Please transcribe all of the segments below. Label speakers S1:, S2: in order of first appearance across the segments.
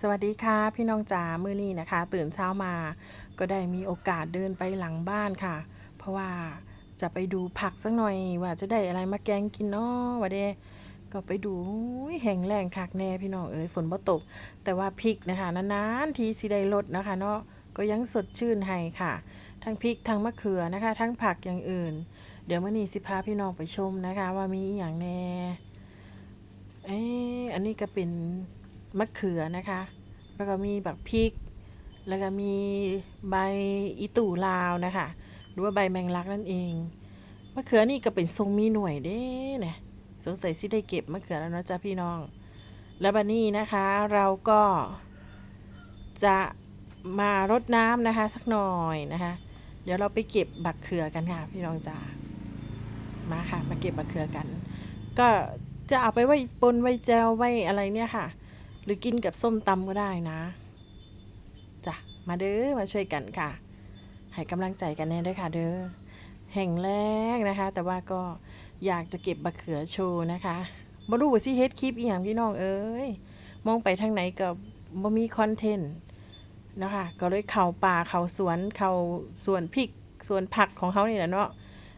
S1: สวัสดีค่ะ พี่น้องจ๋ามื้อนี้นะคะ ตื่นเช้ามา ก็ได้มีโอกาสเดินไปหลังบ้านค่ะ เพราะว่าจะไปดูผักสักหน่อยว่าจะได้อะไรมาแกงกินเนาะวะเดก็ไปดูอุ๊ยแห้งแรงคักแน่พี่น้องเอ้ยฝนบ่ตก แต่ว่าพริกนะคะนานๆทีสิได้ลดนะคะ เนาะก็ยังสดชื่นให้ค่ะ ทั้งพริกทั้งมะเขือนะคะ ทั้งผักอย่างอื่น เดี๋ยวมื้อนี้สิพาพี่น้องไปชมนะคะ ว่ามีอย่างแน่เอ๊อันนี้ก็เป็น มะเขือนะคะ แล้วก็มีบักพริก แล้วก็มีใบอีตู่ลาวนะคะ หรือว่าใบแมงลักนั่นเองมะเขือนี่ก็เป็นทรงมีหน่วยเด้เนี่ยสงสัยสิได้เก็บมะเขือแล้วนะจ้าพี่น้อง แล้วบันนี้นะคะเราก็จะมารดน้ำนะคะสักหน่อยนะคะ เดี๋ยวเราไปเก็บบักเขือกันค่ะ พี่น้องจ๋ามาค่ะ มาเก็บบักเขือกัน ก็จะเอาไปไว้ปนไว้แจวไว้อะไรเนี่ยค่ะ หรือกินกับส้มตำก็ได้นะจ้ะมาเด้อมาช่วยกันค่ะ ให้กำลังใจกันแน่ด้วยค่ะ เด้อแห่งแรกนะคะ แต่ว่าก็อยากจะเก็บบักเขือโชว์นะคะบรู้ว่าสิเฮ็ดคลิปอีหยังพี่น้องเอ้ยมองไปทางไหนก็บ่มีคอนเทนต์นะคะก็เลยเข้าป่าเข้าสวนเข้าสวนพริกสวนผักของเขานี่แหละเนาะ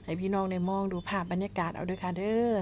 S1: ให้พี่น้องได้มองดูภาพบรรยากาศเอาด้วยค่ะเด้อ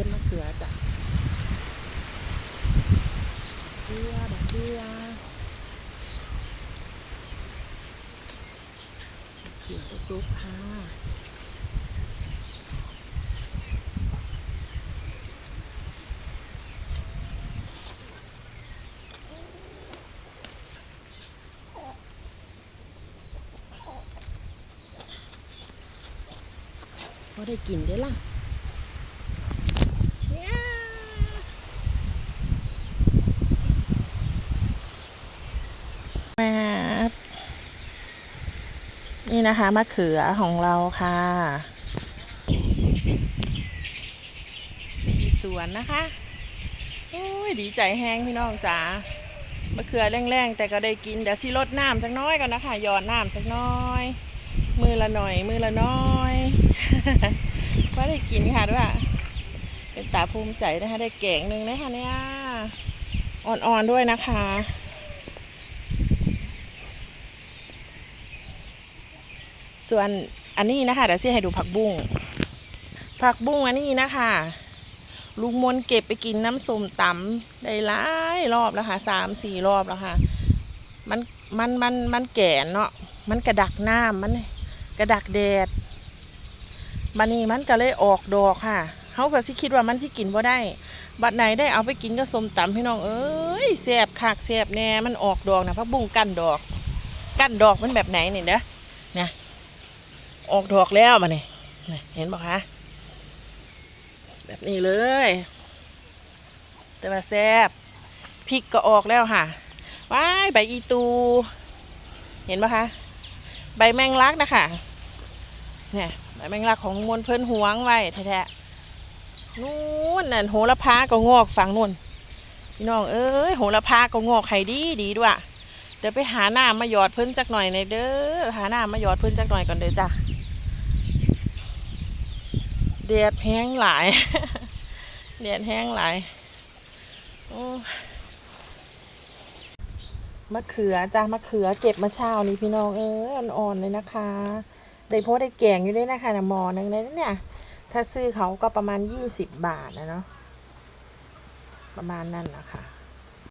S1: ก็บมะเขือจ้ะเกลือดอกเกลือเขือตุ๊กค่ะพอได้กินได้ล่ะ แม่ นี่นะคะมะเขือของเราค่ะมีสวนนะคะโอ้ยดีใจแห้งพี่น้องจ๋ามะเขือแรงๆแต่ก็ได้กินเดี๋ยวสิลดน้ำจักน้อยก่อนนะคะหยอดน้ำจักน้อย มือละหน่อย มือละน้อยก็ได้กินค่ะด้วยเป็นตาภูมิใจนะคะได้แกงหนึ่งนะคะเนี่ยอ่อนๆด้วยนะคะ ส่วนอันนี้นะคะเดี๋ยวซี่ให้ดูผักบุ้งผักบุ้งอันนี้นะคะ ลุงมนเก็บไปกินน้ำส้มตำได้หลายรอบแล้วค่ะสามสี่รอบแล้วค่ะ มันมันมันมันแก่เนาะมันกระดักน้ำมันกระดักแดดมันนี่มันก็เลยออกดอกค่ะเขาก็สิคิดว่ามันสิกินบ่ได้ บัดไหนได้เอาไปกินก็ส้มตำพี่น้องเอ้ยแสบคักแสบแน่มันออกดอกนะผักบุ้งกั้นดอก กั้นดอกมันแบบไหนเนี่ยเด้อเนี่ย ออกดอกแล้วมาเนี่ยเห็นบอกคะแบบนี้เลย แต่ว่าแซบพริกก็ออกแล้วค่ะว้ายใบอีตู เห็นปะคะ ใบแมงลักนะคะเนี่ยใบแมงลักของมวลเพิ่นหวงไว้แท้ๆนู่นนั่นโหระพาก็งอกฝั่งนู่นพี่น้องเอ้ยโหระพาก็งอกไข่ดีดีด้วยเดี๋ยวไปหาหน้ามาหยอดเพิ่นจักหน่อยในเด้อหาหน้ามาหยอดเพิ่นจักหน่อยก่อนเด้อจ้ะ แดดแห้งหลายแดดแห้งหลายโอ้มะเขือจ้ามะเขือเก็บมาเช้านี้พี่น้องเอออ่อนๆเลยนะคะได้โพสได้แกงอยู่ด้วยนะคะนะหมอนึงเลยนะเนี่ย ถ้าซื้อเขาก็ประมาณยี่สิบบาทนะเนาะประมาณนั้นนะคะ